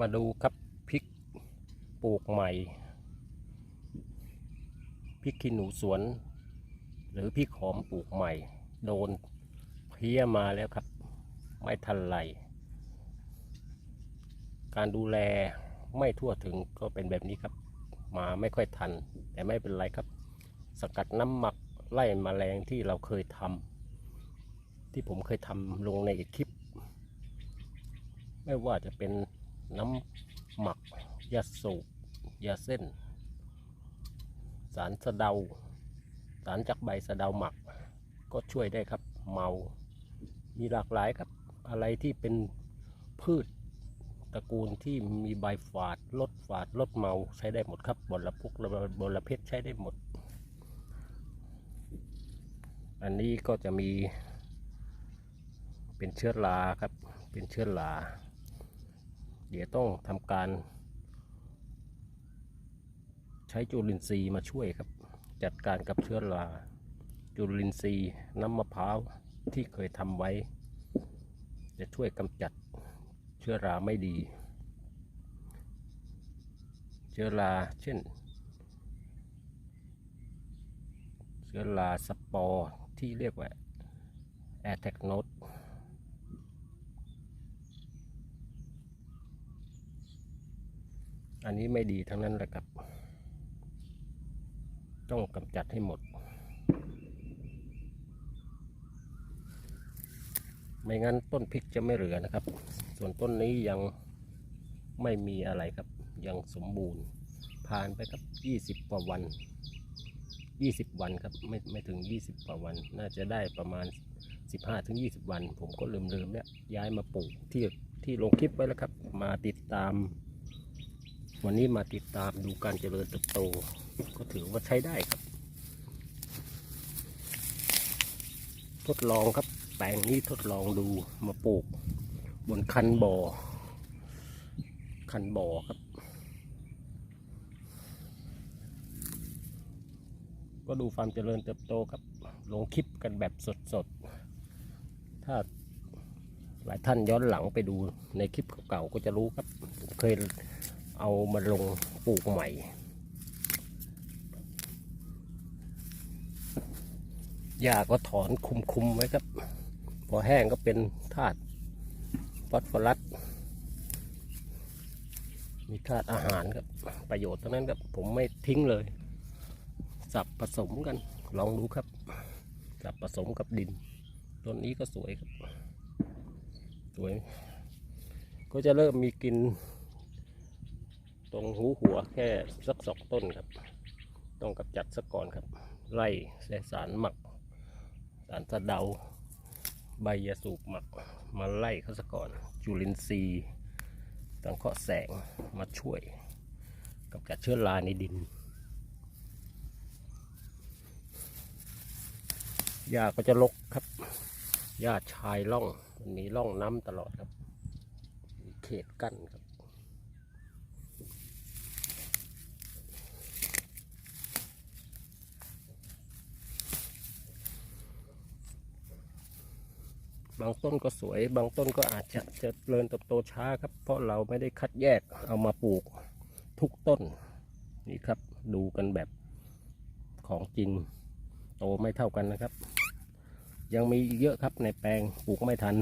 มาดูครับพริกปลูกใหม่พริกขี้หนูสวน หรือพริกหอมปลูกใหม่ โดนเพี้ยมาแล้วครับ ไม่ทันไรการดูแลไม่ทั่วถึงก็เป็นแบบนี้ครับ มาไม่ค่อยทัน แต่ไม่เป็นไรครับ สกัดน้ำหมักไล่มแมลงที่เราเคยทำที่ผมเคยทำลงในคลิป ไม่ว่าจะเป็น น้ำหมักยาสูบยาเส้น สารสะเดา สารจากใบสะเดาหมัก ก็ช่วยได้ครับเมา มีหลากหลายครับอะไรที่เป็นพืชตระกูลที่มีใบฝาดลดฝาดลดเมาใช้ได้หมดครับบลพุกบลเพชรใช้ได้หมด อันนี้ก็จะมีเป็นเชื้อราครับ เป็นเชื้อรา เดี๋ยวต้องทำการ ใช้จุลินทรีย์มาช่วยครับ จัดการกับเชื้อรา จุลินทรีย์น้ำมะพร้าวที่เคยทำไว้ จะช่วยกำจัดเชื้อราไม่ดี เชื้อราเช่น เชื้อราสปอร์ที่เรียกว่าแอร์แทกโนด อันนี้ไม่ดีทั้งนั้นแหละครับ ต้องกำจัดให้หมด ไม่งั้นต้นพริกจะไม่เหลือนะครับ ส่วนต้นนี้ยังไม่มีอะไรครับ ยังสมบูรณ์ผ่านไปครับยี่สิบกว่าวันยี่สิบวันครับ ไม่ไม่ถึงยี่สิบกว่าวัน น่าจะได้ประมาณสิบห้าถึงยี่สิบวัน ผมก็ลืมลืมๆเนี่ยย้ายมาปลูกที่ที่ลงคลิปไว้แล้วครับ มาติดตาม วันนี้มาติดตามดูการเจริญเติบโต ก็ถือว่าใช้ได้ครับ ทดลองครับ แปลงนี้ทดลองดูมาปลูก บนคันบ่อ คันบ่อครับ ก็ดูความเจริญเติบโตครับ ลงคลิปกันแบบสดๆ ถ้าหลายท่านย้อนหลังไปดูในคลิปเก่าๆก็จะรู้ครับผมเคย เอามาลงปลูกใหม่ หญ้าก็ถอนคุมๆไว้ครับ พอแห้งก็เป็นธาตุฟอสฟอรัส มีธาตุอาหารครับ ประโยชน์ทั้งนั้นครับผมไม่ทิ้งเลย สับผสมกัน ลองดูครับ สับผสมกับดิน ต้นนี้ก็สวยครับ สวย ก็จะเริ่มมีกลิน ตรงหูหัวแค่สักสองต้นครับ ต้องกำจัดสักก่อนครับไล่ใส่สารหมัก สารสะเดา ใบยาสูบหมัก มาไล่เขาสักก่อน จุลินทรีย์ตังเคราะห์แสงมาช่วยกำจัดเชื้อราในดินหญ้าก็จะลกครับหญ้าชายร่องมันมีร่องน้ำตลอดครับ เขตกั้นครับ บางต้นก็สวย บางต้นก็อาจจะเจริญเติบโตช้าครับ เพราะเราไม่ได้คัดแยกเอามาปลูกทุกต้นนี่ครับ ดูกันแบบของจริงโตไม่เท่ากันนะครับ ยังมีอีกเยอะครับในแปลงปลูกไม่ทัน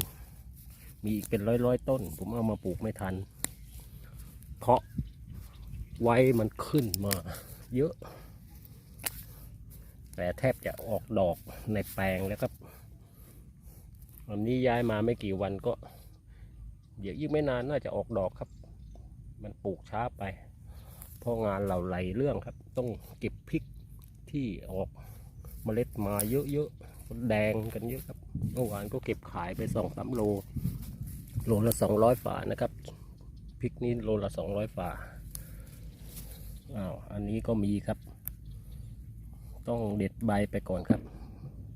มีอีกเป็นร้อยร้อยต้น ผมเอามาปลูกไม่ทัน เพราะไว้มันขึ้นมาเยอะ แต่แทบจะออกดอกในแปลงแล้วครับ วันนี้ย้ายมาไม่กี่วันก็ เดี๋ยวอีกไม่นานน่าจะออกดอกครับ มันปลูกช้าไป เพราะงานเราไหลเรื่องครับ ต้องเก็บพริกที่ออกเมล็ดมาเยอะๆแดงกันเยอะครับเมื่อวานก็เก็บขายไปสองสามโล โลละสองร้อยฝานะครับพริกนี้โลละสองร้อยฝาอ้าวอันนี้ก็มีครับ ต้องเด็ดใบไปก่อนครับ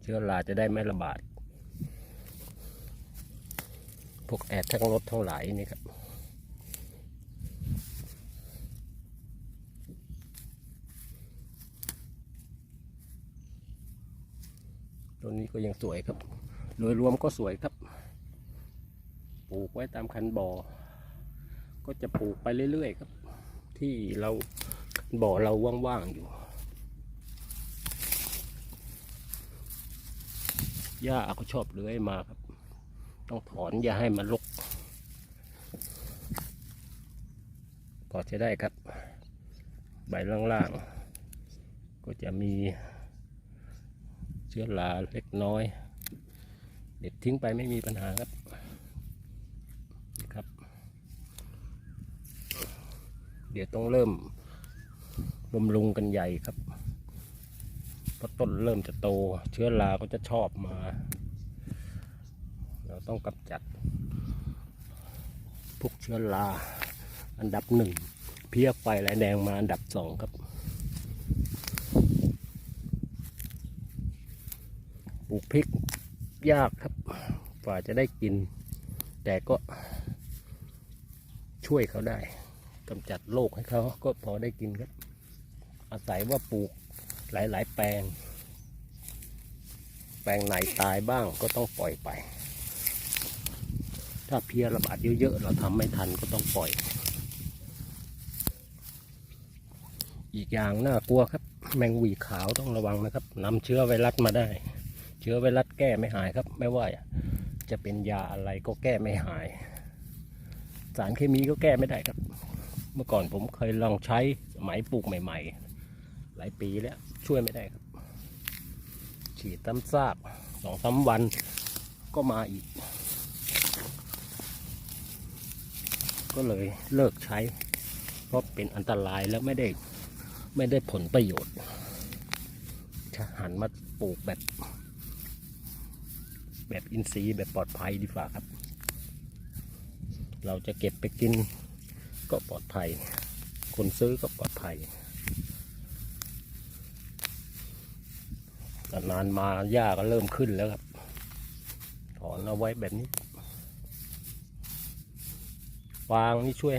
เชื้อราจะได้ไม่ระบาด พวกแอดทั้งรถทั้งหลายนี่ครับตัวนี้ก็ยังสวยครับ โดยรวมก็สวยครับ ปลูกไว้ตามคันบ่อ ก็จะปลูกไปเรื่อยๆครับ ที่เราบ่อเราว่างๆอยู่ หญ้าก็ชอบเลื้อยมาครับ ต้องถอนอย่าให้มันรกพอจะได้ครับ ใบล่างๆ ก็จะมีเชื้อราเล็กน้อย เด็ดทิ้งไปไม่มีปัญหาครับครับ เดี๋ยวต้องเริ่มบำรุงกันใหญ่ครับเพราะต้นเริ่มจะโต เชื้อราก็จะชอบมา ต้องกำจัดพวกเชื้อราอันดับหนึ่งเพี้ยไฟลายแดงมาอันดับสองครับปลูกพริกยากครับกว่าจะได้กิน แต่ก็ช่วยเขาได้กำจัดโรคให้เขาก็พอได้กินครับ อาศัยว่าปลูกหลาย ๆ แปลง แปลงไหนตายบ้างก็ต้องปล่อยไป ถ้าเพียระบาดเยอะๆ เราทำไม่ทันก็ต้องปล่อย อีกอย่างน่ากลัวครับ แมงวีขาวต้องระวังนะครับนำเชื้อไวรัสมาได้ เชื้อไวรัสแก้ไม่หายครับ ไม่ว่าจะเป็นยาอะไรก็แก้ไม่หาย สารเคมีก็แก้ไม่ได้ครับ เมื่อก่อนผมเคยลองใช้สมัยปลูกใหม่ ๆ หลายปีแล้วช่วยไม่ได้ครับ ฉีดซ้ำซากสองสามวันก็มาอีก ก็เลยเลิกใช้ เพราะเป็นอันตรายแล้วไม่ได้ไม่ได้ผลประโยชน์หันมาปลูกแบบ แบบอินทรีย์แบบปลอดภัยดีกว่าครับ เราจะเก็บไปกินก็ปลอดภัย คนซื้อก็ปลอดภัยแต่นานมาหญ้าก็เริ่มขึ้นแล้วครับถอนเอาไว้แบบนี้ ฟางนี่ช่วย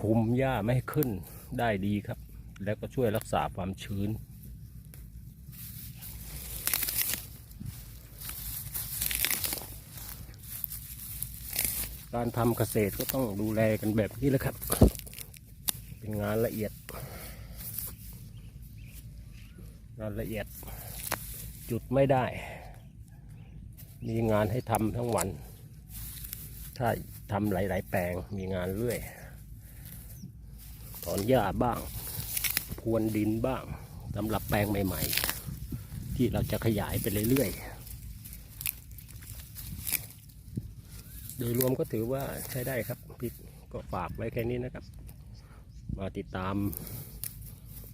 คุมหญ้าไม่ให้ขึ้นได้ดีครับ แล้วก็ช่วยรักษาความชื้น การทำเกษตรก็ต้องดูแลกันแบบนี้แหละครับ เป็นงานละเอียด งานละเอียดจุดไม่ได้ มีงานให้ทำทั้งวันถ้า ทำหลาย ๆ แปลงมีงานเรื่อย ถอนหญ้าบ้าง พรวนดินบ้างสำหรับแปลงใหม่ ๆ ที่เราจะขยายไปเรื่อย ๆ โดยรวมก็ถือว่าใช้ได้ครับพี่ก็ฝากไว้แค่นี้นะครับ มาติดตาม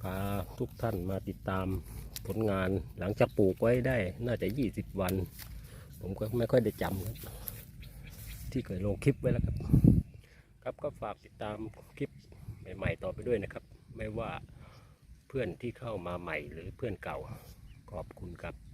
พาทุกท่านมาติดตามผลงานหลังจากปลูกไว้ได้น่าจะ 20 วัน ผมก็ไม่ค่อยได้จำครับ ที่เคยลงคลิปไว้แล้วครับ ครับก็ฝากติดตามคลิปใหม่ ๆ ต่อไปด้วยนะครับ ไม่ว่าเพื่อนที่เข้ามาใหม่หรือเพื่อนเก่าขอบคุณครับ